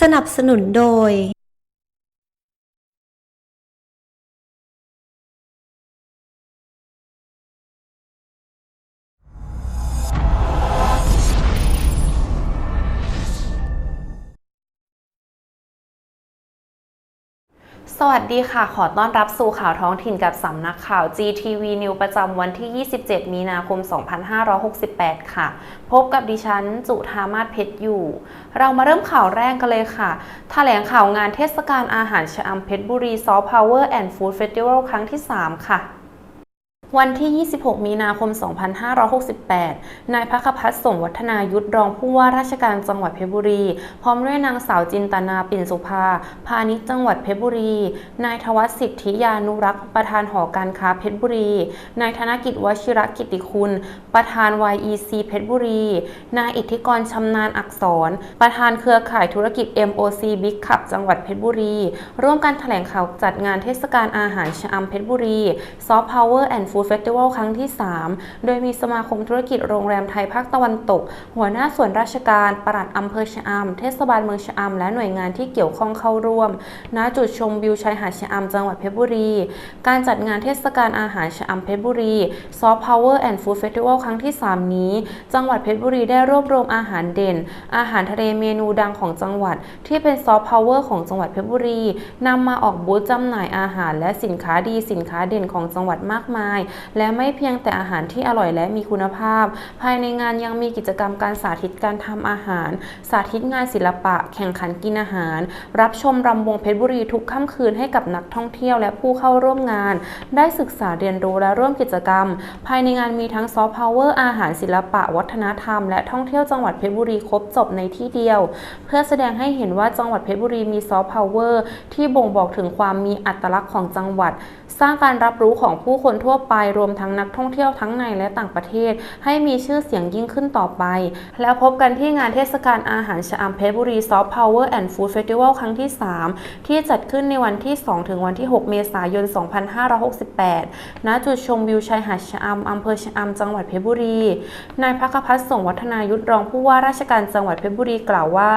สนับสนุนโดย สวัสดีค่ะ ขอต้อนรับสู่ข่าวท้องถิ่นกับสำนักข่าว GTV News ประจำวันที่ 27 มีนาคม 2568 ค่ะ พบกับดิฉัน จุธามาศเพชรอยู่ เรามาเริ่มข่าวแรกกันเลยค่ะแถลงข่าวงานเทศกาลอาหารชะอำเพชรบุรีซอพาวเวอร์แอนด์ฟู้ดเฟสติวัลครั้งที่ 3 ค่ะ วันที่ 26 มีนาคม 2568 นายพักพัฒน์สงวัฒนายุทธรองผู้ว่าราชการจังหวัดเพชรบุรี พร้อมด้วยนางสาวจินตนาปิ่นสุภา พาณิชย์จังหวัดเพชรบุรี นายทวัฒสิทธิยานุรักษ์ ประธานหอการค้าเพชรบุรี นายธนกิจวชิรกิติคุณ ประธาน YEC เพชรบุรี นายอิทธิกรชำนาญอักษร ประธานเครือข่ายธุรกิจ MOC Big Cup จังหวัดเพชรบุรี ร่วมกันแถลงข่าวจัดงานเทศกาลอาหารชะอำเพชรบุรี Soft Power and Food Festival ครั้งที่ 3 โดยมีสมาคมธุรกิจโรงแรมไทยภาคตะวันตก หัวหน้าส่วนราชการปลัดอำเภอชะอำเทศบาลเมืองชะอำและหน่วยงานที่เกี่ยวข้องเข้าร่วม ณ จุดชมวิวชายหาดชะอำจังหวัดเพชรบุรี การจัดงานเทศกาลอาหารชะอำเพชรบุรี Soft Power and Food Festival ครั้งที่ 3 นี้ จังหวัดเพชรบุรีได้รวบรวมอาหารเด่น อาหารทะเลเมนูดังของจังหวัด ที่เป็น Soft Power ของจังหวัดเพชรบุรีนำมาออกบูธจำหน่ายอาหารและสินค้าดีสินค้าเด่นของจังหวัดมากมายและไม่เพียงแต่อาหารที่อร่อยและมีคุณภาพ ภายในงานยังมีกิจกรรมการสาธิตการทำอาหาร สาธิตงานศิลปะ แข่งขันกินอาหาร รับชมรำวงเพชรบุรีทุกค่ำคืนให้กับนักท่องเที่ยวและผู้เข้าร่วมงาน ได้ศึกษาเรียนรู้และร่วมกิจกรรม ภายในงานมีทั้งซอฟต์พาวเวอร์อาหารศิลปะ วัฒนธรรม และท่องเที่ยวจังหวัดเพชรบุรีครบจบในที่เดียว เพื่อแสดงให้เห็นว่าจังหวัดเพชรบุรีมีซอฟต์พาวเวอร์ที่บ่งบอกถึงความมีอัตลักษณ์ของจังหวัด สร้างการรับรู้ของผู้คนทั่วไปรวมทั้งนักท่องเที่ยวทั้งในและต่างประเทศ ให้มีชื่อเสียงยิ่งขึ้นต่อไป แล้วพบกันที่งานเทศกาลอาหารชะอำเพชรบุรีซอฟต์พาวเวอร์แอนด์ฟู้ดเฟสติวัลครั้งที่ 3 ที่จัดขึ้นในวันที่ 2 ถึงวันที่ 6 เมษายน 2568 ณ จุดชมวิวชายหาดชะอำอำเภอชะอำจังหวัดเพชรบุรี นายพักพัฒน์ส่งวัฒนายุทธรองผู้ว่าราชการจังหวัดเพชรบุรีกล่าวว่า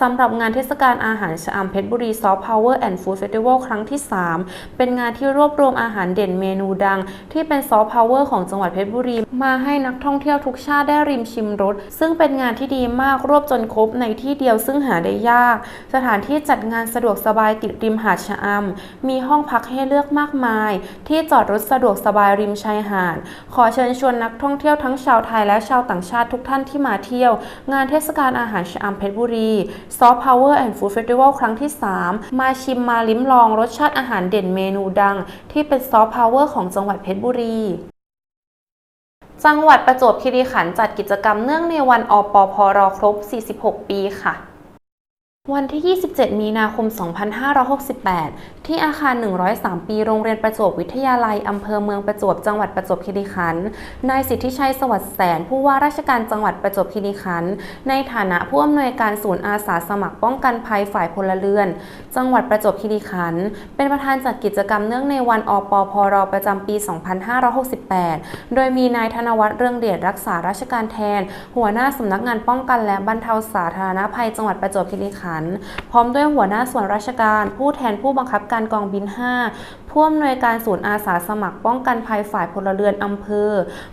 สำหรับงานเทศกาลอาหารชะอำเพชรบุรีซอฟต์พาวเวอร์แอนด์ฟู้ดเฟสติวัลครั้งที่ 3 เป็นงานที่รวบรรวมอาหารเด่นเมนูดัง ที่เป็นซอฟต์พาวเวอร์ของจังหวัดเพชรบุรี มาให้นักท่องเที่ยวทุกชาติได้ริมชิมรสซึ่งเป็นงานที่ดีมากรวบจนครบในที่เดียวซึ่งหาได้ยาก สถานที่จัดงานสะดวกสบายติดริมหาดชะอำมีห้องพักให้เลือกมากมาย ที่จอดรถสะดวกสบายริมชายหาด ขอเชิญชวนนักท่องเที่ยวทั้งชาวไทยและชาวต่างชาติทุกท่านที่มาเที่ยว งานเทศกาลอาหารชะอำเพชรบุรี Soft Power and Food Festival ครั้งที่ 3 มาชิมมาลิ้มลองรสชาติอาหารเด่นเมนูดังที่เป็นซอฟท์พาวเวอร์ของจังหวัดเพชรบุรี จังหวัดประจวบคีรีขันธ์จัดกิจกรรมเนื่องในวันอปพรครบ 46 ปีค่ะ วันที่ 27 มีนาคม 2568 ที่อาคาร 103 ปี โรงเรียนประจวบวิทยาลัย อำเภอเมืองประจวบ จังหวัดประจวบคีรีขันธ์ นายสิทธิชัย สวัสดิ์แสน ผู้ว่าราชการจังหวัดประจวบคีรีขันธ์ ในฐานะผู้อำนวยการศูนย์อาสาสมัครป้องกันภัยฝ่ายพลเรือน จังหวัดประจวบคีรีขันธ์ เป็นประธานจัดกิจกรรมเนื่องในวันอปพร ประจำปี 2568 โดยมีนายธนวัฒน์ เรืองเดช รักษาราชการแทน หัวหน้าสำนักงานป้องกันและบรรเทาสาธารณภัย จังหวัดประจวบคีรีขันธ์พร้อมด้วยหัวหน้าส่วนราชการ ผู้แทนผู้บังคับการกองบิน 5 ผู้อำนวยการศูนย์อาสาสมัครป้องกันภัยฝ่ายพลเรือนอำเภอ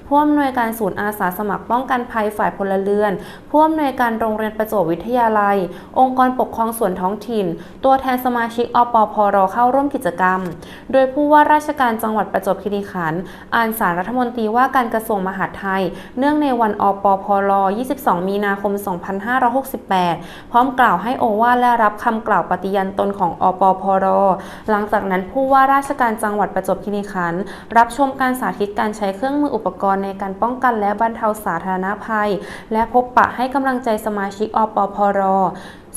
ผู้อำนวยการศูนย์อาสาสมัครป้องกันภัยฝ่ายพลเรือน ผู้อำนวยการโรงเรียนประจวบวิทยาลัย องค์กรปกครองส่วนท้องถิ่น ตัวแทนสมาชิกอปพรเข้าร่วมกิจกรรม โดยผู้ว่าราชการจังหวัดประจวบคีรีขันธ์อ่านสารรัฐมนตรีว่าการกระทรวงมหาดไทย เนื่องในวันอปพร22 มีนาคม 2568 พร้อมกล่าวให้โอวาและรับคำกล่าวปฏิญาณตนของอปพรหลังจากนั้นผู้ว่าราชการจังหวัดประจวบคีรีขันธ์รับชมการสาธิตการใช้เครื่องมืออุปกรณ์ในการป้องกันและบรรเทาสาธารณภัย และพบปะให้กำลังใจสมาชิกอปพร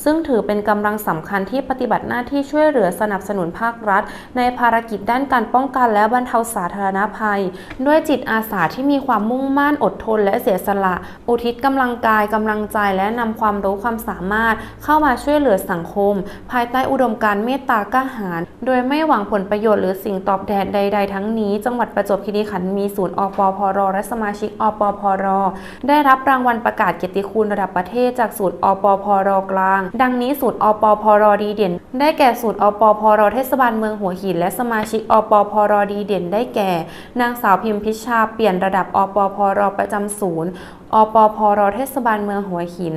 ซึ่งถือเป็นกำลังสำคัญที่ปฏิบัติหน้าที่ช่วยเหลือสนับสนุนภาครัฐ ในภารกิจด้านการป้องกันและบรรเทาสาธารณภัย ด้วยจิตอาสาที่มีความมุ่งมั่นอดทนและเสียสละ อุทิศกำลังกายกำลังใจและนำความรู้ความสามารถ เข้ามาช่วยเหลือสังคม ภายใต้อุดมการเมตตากหาญโดยไม่หวังผลประโยชน์หรือสิ่งตอบแทนใด ๆ ทั้งนี้ จังหวัดประจวบคีรีขันธ์มีศูนย์อปพรและสมาชิกอปพรได้รับรางวัลประกาศเกียรติคุณระดับประเทศจากศูนย์อปพรกลางดังนี้สูตรอปพรดีเด่น ได้แก่สูตรอปพรเทศบาลเมืองหัวหิน และสมาชิกอปพรดีเด่น ได้แก่ นางสาวพิมพิชาเปลี่ยนระดับอปพรประจำศูนย์อปพรเทศบาลเมืองหัวหิน